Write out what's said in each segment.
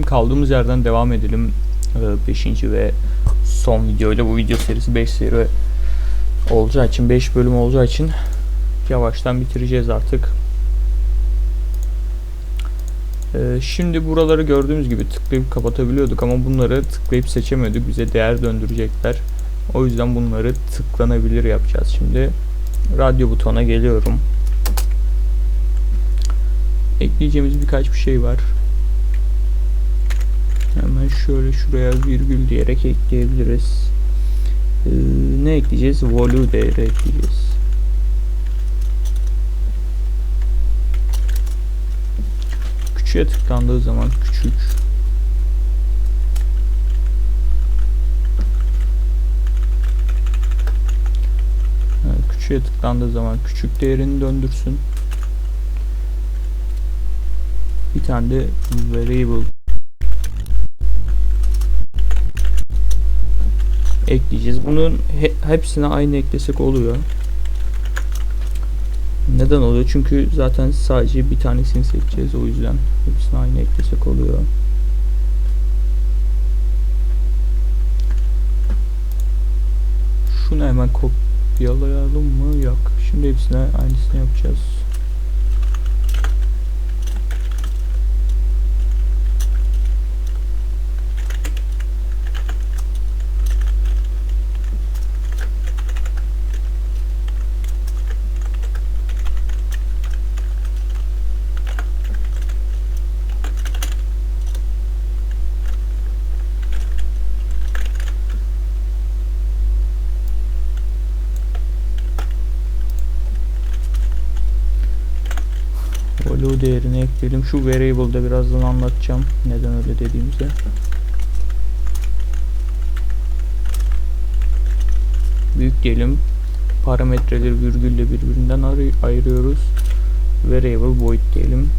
Kaldığımız yerden devam edelim. 5. ve son videoyla bu video serisi 5 seri olacağı için 5 bölüm olacağı için yavaştan bitireceğiz artık. Ee, şimdi buraları gördüğümüz gibi tıklayıp kapatabiliyorduk ama bunları tıklayıp seçemiyorduk. Bize değer döndürecekler. O yüzden bunları tıklanabilir yapacağız şimdi. Radyo butona geliyorum. Ekleyeceğimiz birkaç bir şey var. Hemen şöyle şuraya virgül diyerek ekleyebiliriz. Ee, ne ekleyeceğiz? Volü değeri ekleyeceğiz. Küçüğe tıklandığı zaman küçük. Evet, küçüğe tıklandığı zaman küçük değerini döndürsün. Bir tane de variable ekleyeceğiz. Bunun he, hepsine aynı eklesek oluyor. Neden oluyor? Çünkü zaten sadece bir tanesini seçeceğiz. O yüzden hepsine aynı eklesek oluyor. Şunu hemen kopyalayalım mı? Yok. Şimdi hepsine aynısını yapacağız. Value ekleyelim. Şu variable'da birazdan anlatacağım. Neden öyle dediğimizi. Büyük diyelim. Parametreleri virgülle birbirinden ayırıyoruz. Variable void diyelim.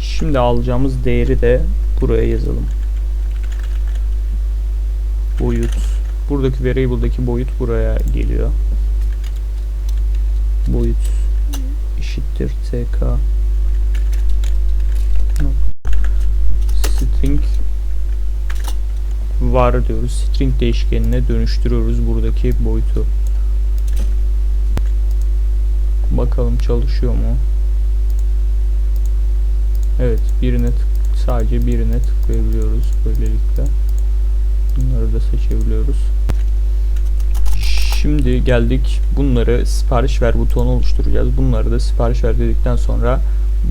Şimdi alacağımız değeri de buraya yazalım. Boyut. Buradaki variable'daki boyut buraya geliyor. Boyut eşittir tk string var diyoruz. String değişkenine dönüştürüyoruz buradaki boyutu. Bakalım çalışıyor mu? Evet, birine sadece birine tıklayabiliyoruz böylelikle. Bunları da seçebiliyoruz. Şimdi geldik bunları sipariş ver butonu oluşturacağız. Bunları da sipariş ver dedikten sonra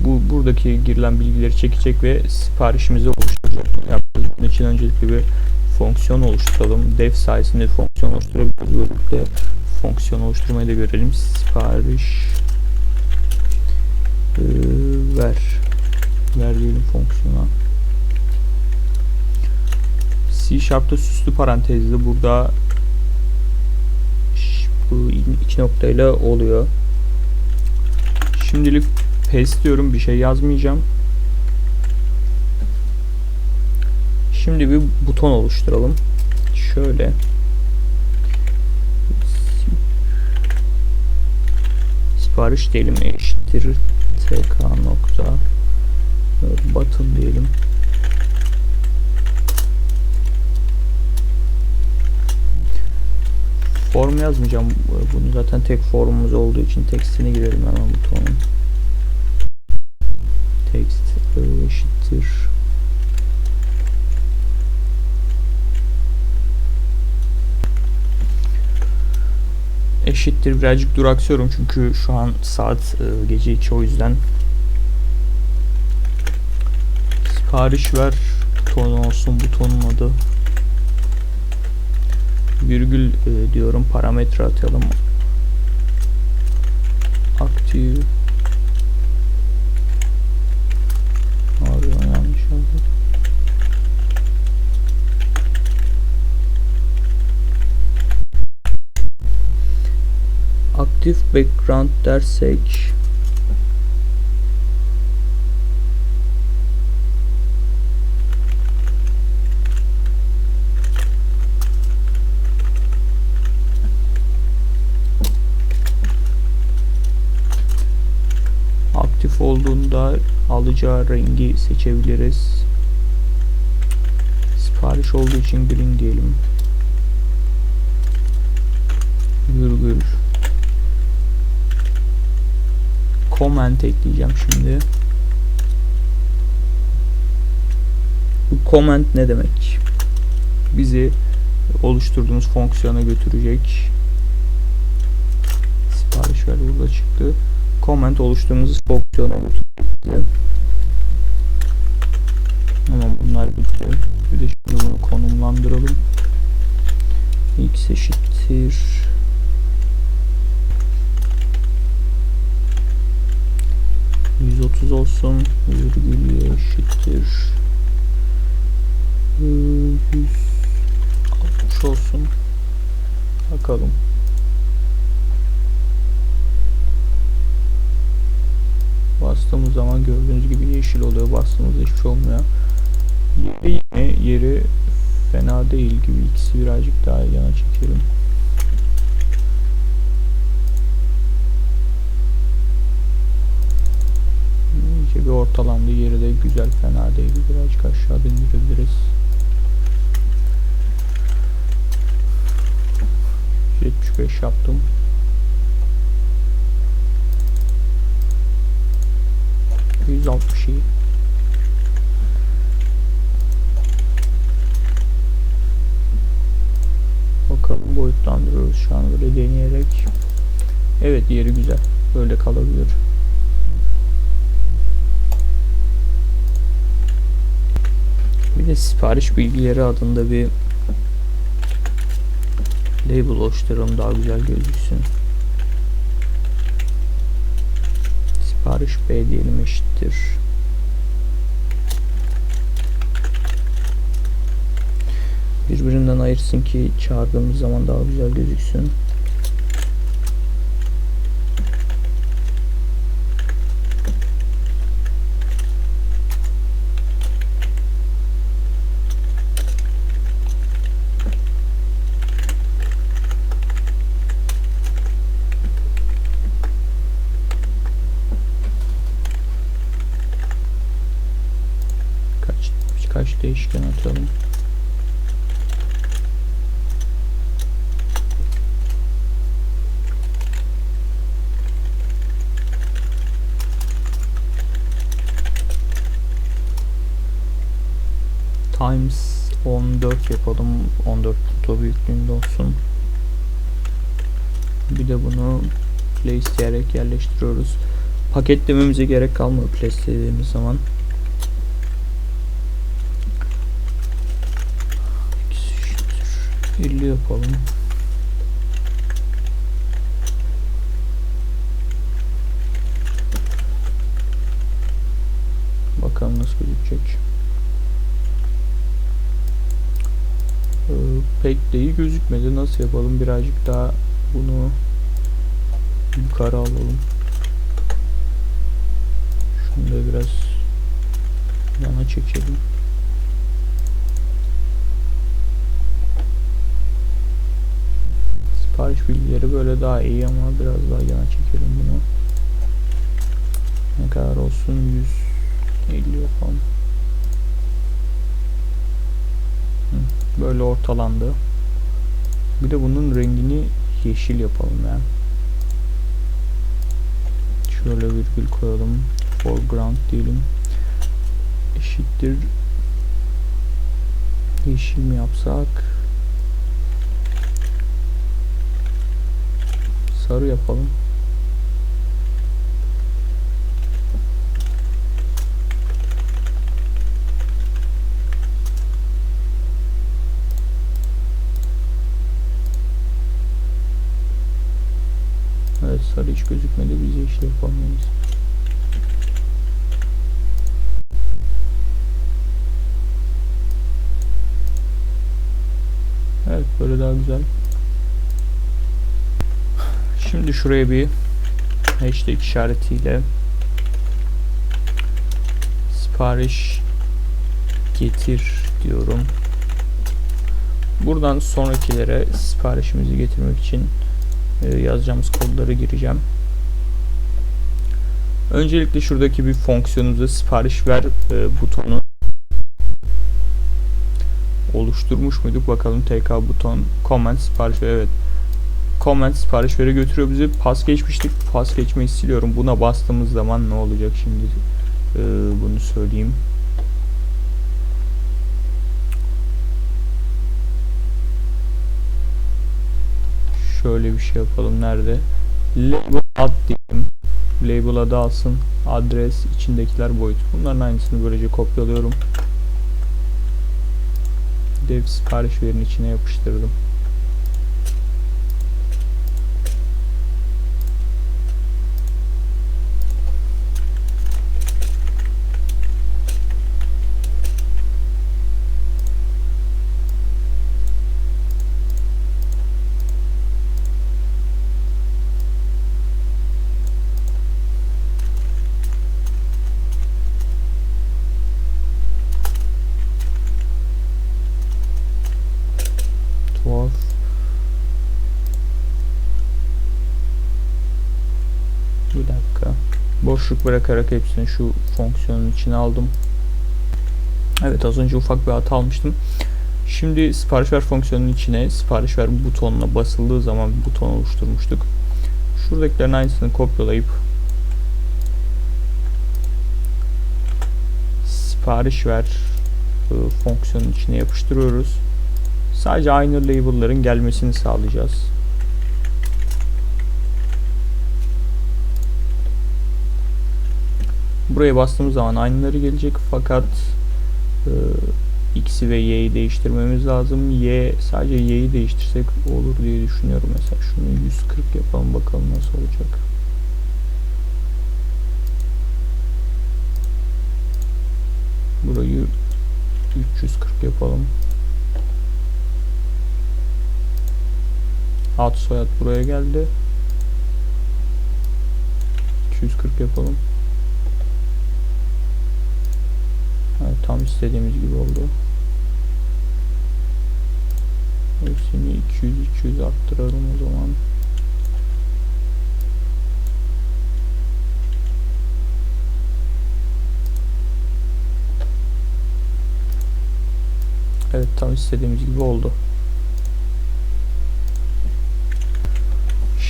bu buradaki girilen bilgileri çekecek ve siparişimizi oluşturacak. Yapacağız. Bunun için öncelikle bir fonksiyon oluşturalım. Def sayesinde fonksiyon oluşturabiliriz. Böylelikle fonksiyon oluşturmayı da görelim. Sipariş ee, ver ver diyelim fonksiyona. C Sharp'ta süslü parantezli burada bu iki noktayla oluyor. Şimdilik paste diyorum. Bir şey yazmayacağım. Şimdi bir buton oluşturalım. Şöyle. Sipariş diyelim eşittir tk nokta button diyelim. Form yazmayacağım. Bunu zaten tek formumuz olduğu için tekstini girelim hemen butonun. Text eşittir. Eşittir birazcık duraksıyorum çünkü şu an saat gece 2 o yüzden. Sipariş ver buton olsun butonun adı. Virgül e, diyorum parametre atalım. Aktif Aktif background dersek olduğunda alacağı rengi seçebiliriz. Sipariş olduğu için green diyelim. Virgül. Comment ekleyeceğim şimdi. Bu comment ne demek? Bizi oluşturduğumuz fonksiyona götürecek. Sipariş ver burada çıktı. Comment oluşturduğumuz götürecek bizi. Ama bunlar bitti. Bir de şimdi bunu konumlandıralım. x eşittir 130 olsun. Virgül eşittir. Ee, 160 olsun. Bakalım. Bastığımız zaman gördüğünüz gibi yeşil oluyor. Bastığımızda hiçbir şey olmuyor. Yeri yine yeri fena değil gibi. İkisi birazcık daha yana çekelim. İyice bir ortalandı. Yeri de güzel fena değil. Birazcık aşağı indirebiliriz. 75 yaptım. Yüz altmış iyi. Bakalım boyutlandırıyoruz şu an böyle deneyerek. Evet yeri güzel. Böyle kalabilir. Bir de sipariş bilgileri adında bir label oluşturalım daha güzel gözüksün. Sipariş B diyelim eşittir. Birbirinden ayırsın ki çağırdığımız zaman daha güzel gözüksün. Kaç birkaç değişken atalım. Times 14 yapalım. 14 punto büyüklüğünde olsun. Bir de bunu place diyerek yerleştiriyoruz. Paketlememize gerek kalmıyor place dediğimiz zaman. 50 yapalım. Bakalım nasıl gözükecek. Pek de iyi gözükmedi. Nasıl yapalım? Birazcık daha bunu yukarı alalım. Şunu da biraz yana çekelim. Sipariş bilgileri böyle daha iyi ama biraz daha yana çekelim bunu. Ne kadar olsun? 150 yapalım. Böyle ortalandı. Bir de bunun rengini yeşil yapalım ya. Şöyle virgül koyalım. Foreground diyelim. Eşittir. Yeşil mi yapsak? Sarı yapalım. Evet sarı hiç gözükmedi. Biz yeşil yapamayız. Evet böyle daha güzel. Şimdi şuraya bir hashtag işaretiyle sipariş getir diyorum. Buradan sonrakilere siparişimizi getirmek için yazacağımız kodları gireceğim. Öncelikle şuradaki bir fonksiyonumuza sipariş ver e, butonu oluşturmuş muyduk? Bakalım tk buton comment sipariş ver. Evet. Comment sipariş veri götürüyor bizi. Pas geçmiştik. Pas geçmeyi siliyorum. Buna bastığımız zaman ne olacak şimdi? Ee, bunu söyleyeyim şöyle bir şey yapalım nerede? Label ad diyeyim label adı alsın adres içindekiler boyut. Bunların aynısını böylece kopyalıyorum. Dev sipariş verin içine yapıştırdım tuhaf. Bir dakika. Boşluk bırakarak hepsini şu fonksiyonun içine aldım. Evet az önce ufak bir hata almıştım. Şimdi sipariş ver fonksiyonunun içine sipariş ver butonuna basıldığı zaman bir buton oluşturmuştuk. Şuradakilerin aynısını kopyalayıp sipariş ver e, fonksiyonun içine yapıştırıyoruz. Sadece aynı label'ların gelmesini sağlayacağız. Buraya bastığımız zaman aynıları gelecek fakat e, x'i ve y'yi değiştirmemiz lazım. y sadece y'yi değiştirsek olur diye düşünüyorum. Mesela şunu 140 yapalım bakalım nasıl olacak. Burayı 340 yapalım. Ad soyad buraya geldi. 240 yapalım. Evet, tam istediğimiz gibi oldu. Hepsini 200-200 arttıralım o zaman. Evet tam istediğimiz gibi oldu.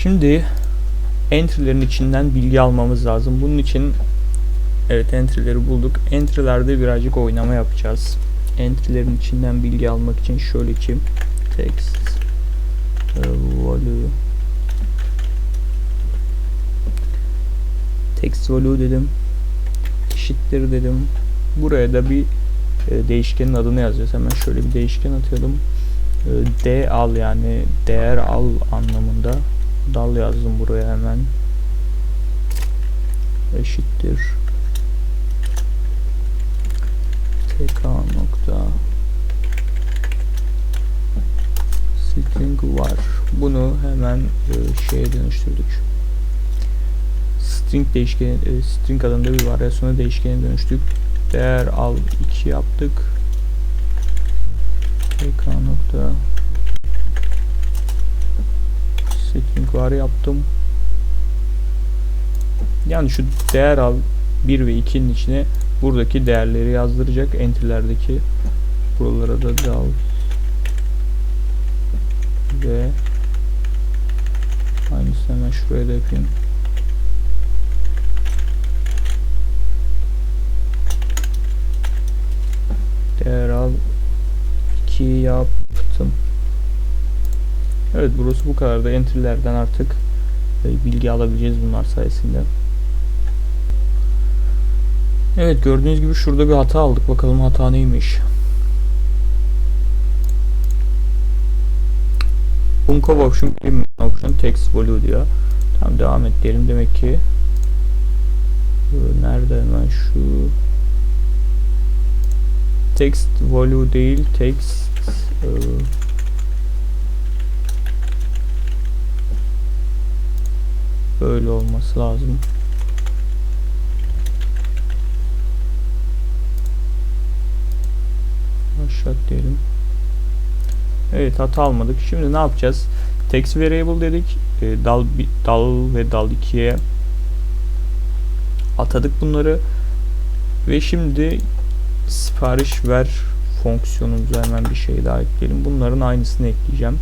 Şimdi entry'lerin içinden bilgi almamız lazım. Bunun için evet entry'leri bulduk. Entry'lerde birazcık oynama yapacağız. Entry'lerin içinden bilgi almak için şöyle ki text e, value text value dedim eşittir dedim. Buraya da bir e, değişkenin adını yazacağız. Hemen şöyle bir değişken atıyordum. E, d al yani değer al anlamında dal yazdım buraya hemen eşittir tk nokta string var. Bunu hemen e, şeye dönüştürdük. String değişkeni e, string adında bir varyasyona değişkene dönüştük. Değer al 2 yaptık. Tk nokta string var yaptım. Yani şu değer al 1 ve 2'nin içine buradaki değerleri yazdıracak entry'lerdeki buralara da dal ve aynısını hemen şuraya da yapayım. Değer al 2 yaptım. Evet burası bu kadar da entry'lerden artık e, bilgi alabileceğiz bunlar sayesinde. Evet gördüğünüz gibi şurada bir hata aldık. Bakalım hata neymiş. Bunko option option text value diyor. Tamam devam et diyelim. Demek ki nerede hemen şu text value değil text e, böyle olması lazım. Aşağı diyelim. Evet hata almadık. Şimdi ne yapacağız? Text variable dedik. E, dal dal ve dal 2'ye atadık bunları. Ve şimdi sipariş ver fonksiyonumuza hemen bir şey daha ekleyelim. Bunların aynısını ekleyeceğim.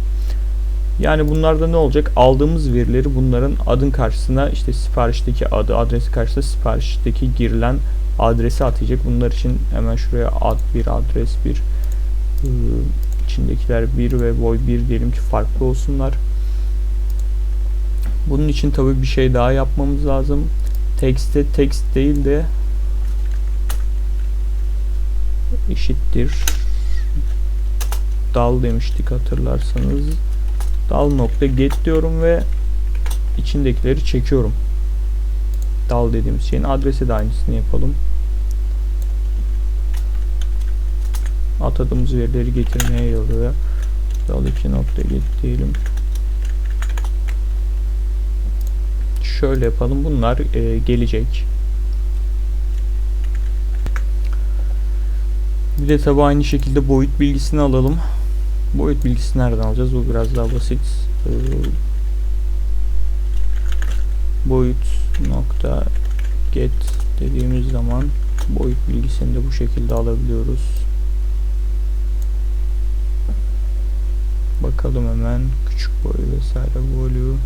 Yani bunlarda ne olacak? Aldığımız verileri bunların adın karşısına işte siparişteki adı, adresi karşısına siparişteki girilen adresi atacak. Bunlar için hemen şuraya ad bir adres bir içindekiler 1 ve boy 1 diyelim ki farklı olsunlar. Bunun için tabi bir şey daha yapmamız lazım. Text'te text değil de eşittir dal demiştik hatırlarsanız. Dal nokta get diyorum ve içindekileri çekiyorum. Dal dediğimiz şeyin adresi de aynısını yapalım. Atadığımız verileri getirmeye yarıyor. Dal 2 nokta diyelim. Şöyle yapalım. Bunlar e, gelecek. Bir de tabi aynı şekilde boyut bilgisini alalım. Boyut bilgisini nereden alacağız? Bu biraz daha basit. Ee, boyut nokta get dediğimiz zaman boyut bilgisini de bu şekilde alabiliyoruz. Bakalım hemen küçük boy vesaire value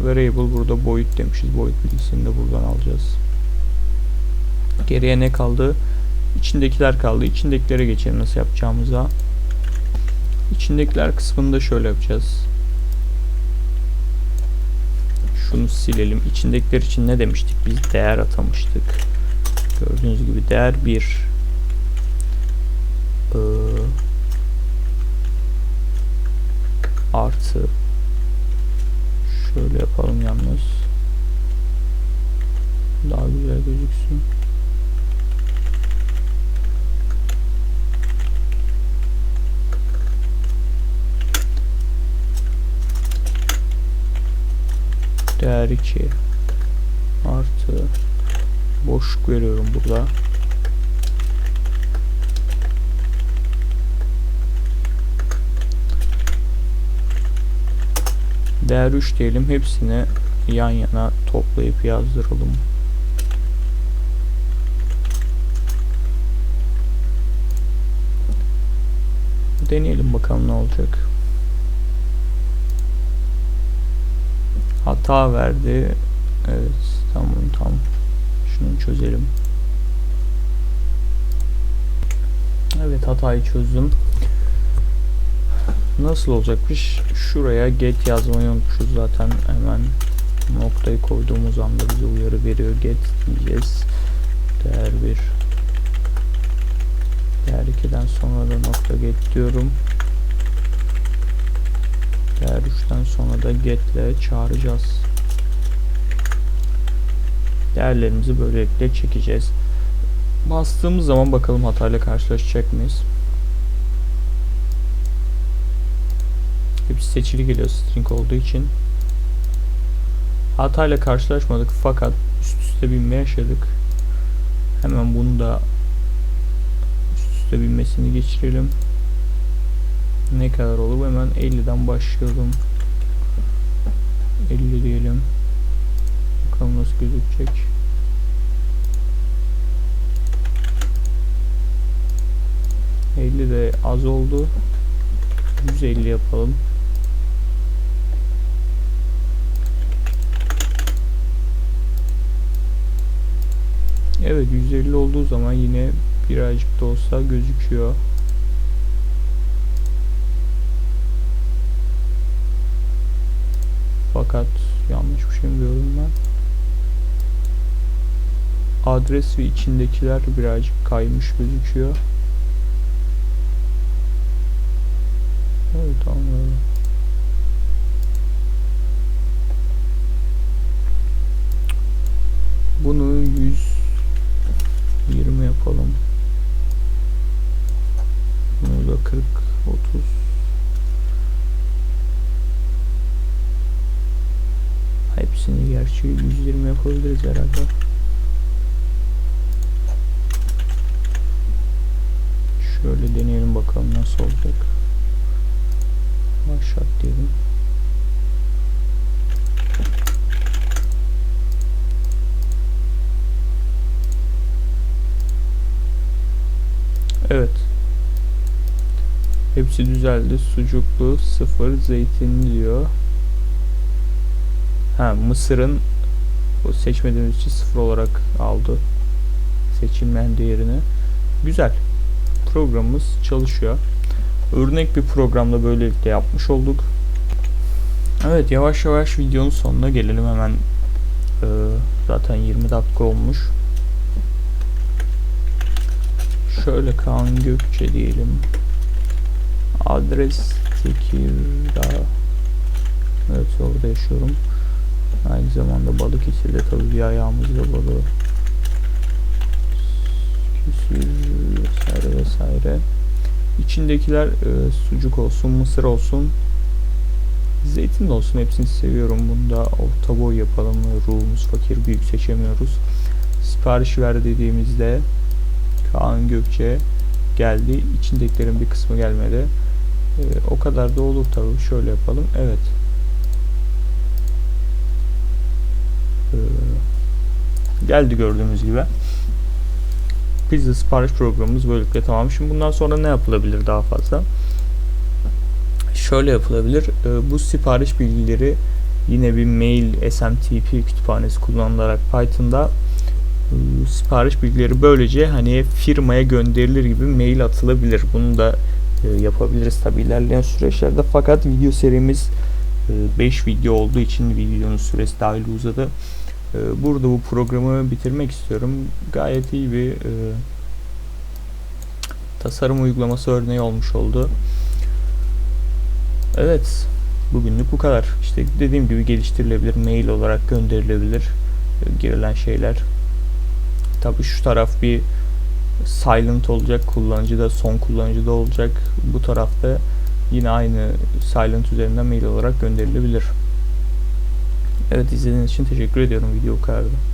variable burada boyut demişiz. Boyut bilgisini de buradan alacağız. Geriye ne kaldı? İçindekiler kaldı. İçindekilere geçelim nasıl yapacağımıza. İçindekiler kısmında şöyle yapacağız. Şunu silelim. İçindekiler için ne demiştik? Biz değer atamıştık. Gördüğünüz gibi değer 1. artı şöyle yapalım yalnız. Daha güzel gözüksün. değer 2 artı boşluk veriyorum burada. Değer 3 diyelim. Hepsini yan yana toplayıp yazdıralım. Deneyelim bakalım ne olacak. Hata verdi. Evet tamam tamam. Şunu çözelim. Evet hatayı çözdüm. Nasıl olacakmış? Şuraya get yazmayı unutmuşuz zaten. Hemen noktayı koyduğumuz anda bize uyarı veriyor. Get diyeceğiz. Değer 1 Değer 2'den sonra da nokta get diyorum. Değer 3'ten sonra da get ile çağıracağız. Değerlerimizi böylelikle çekeceğiz. Bastığımız zaman bakalım hatayla karşılaşacak mıyız? Hepsi seçili geliyor string olduğu için. Hatayla karşılaşmadık fakat üst üste binme yaşadık. Hemen bunu da üst üste binmesini geçirelim. Ne kadar olur? Hemen 50'den başlayalım. 50 diyelim. Bakalım nasıl gözükecek. Elli de az oldu. 150 yapalım. Evet 150 olduğu zaman yine birazcık da olsa gözüküyor. Fakat yanlış bir şey mi gördüm ben? Adres ve içindekiler birazcık kaymış gözüküyor. Evet anladım. Bunu 120 yapalım. Bunu da 40 30 Hepsini gerçi 120 yapabiliriz herhalde. Şöyle deneyelim bakalım nasıl olacak. Başlat diyelim. Evet. Hepsi düzeldi. Sucuklu, sıfır, zeytinli diyor. Ha, mısırın o seçmediğimiz için sıfır olarak aldı. Seçilmeyen değerini. Güzel. Programımız çalışıyor. Örnek bir programda böylelikle yapmış olduk. Evet yavaş yavaş videonun sonuna gelelim hemen. Ee, zaten 20 dakika olmuş. Şöyle Kaan Gökçe diyelim. Adres Tekirdağ. Evet orada yaşıyorum. Aynı zamanda Balıkesir'de tabii bir ayağımızda balığı. Küsür vesaire vesaire. İçindekiler e, sucuk olsun, mısır olsun, zeytin de olsun. Hepsini seviyorum. Bunda orta boy yapalım. Ruhumuz fakir, büyük seçemiyoruz. Sipariş ver dediğimizde Kaan Gökçe geldi. İçindekilerin bir kısmı gelmedi. Ee, o kadar da olur tabii. Şöyle yapalım. Evet. Ee, geldi gördüğümüz gibi. Pizza sipariş programımız böylelikle tamam. Şimdi bundan sonra ne yapılabilir daha fazla? Şöyle yapılabilir. Ee, bu sipariş bilgileri yine bir mail SMTP kütüphanesi kullanılarak Python'da e, sipariş bilgileri böylece hani firmaya gönderilir gibi mail atılabilir. Bunu da e, yapabiliriz tabi ilerleyen süreçlerde. Fakat video serimiz 5 video olduğu için videonun süresi dahil uzadı. E, Burada bu programı bitirmek istiyorum. Gayet iyi bir e, tasarım uygulaması örneği olmuş oldu. Evet. Bugünlük bu kadar. İşte dediğim gibi geliştirilebilir. Mail olarak gönderilebilir. e, Girilen şeyler. Tabi şu taraf bir silent olacak. Kullanıcıda son kullanıcıda olacak. Bu tarafta yine aynı silent üzerinden mail olarak gönderilebilir. Evet izlediğiniz için teşekkür ediyorum. Video bu kadardı.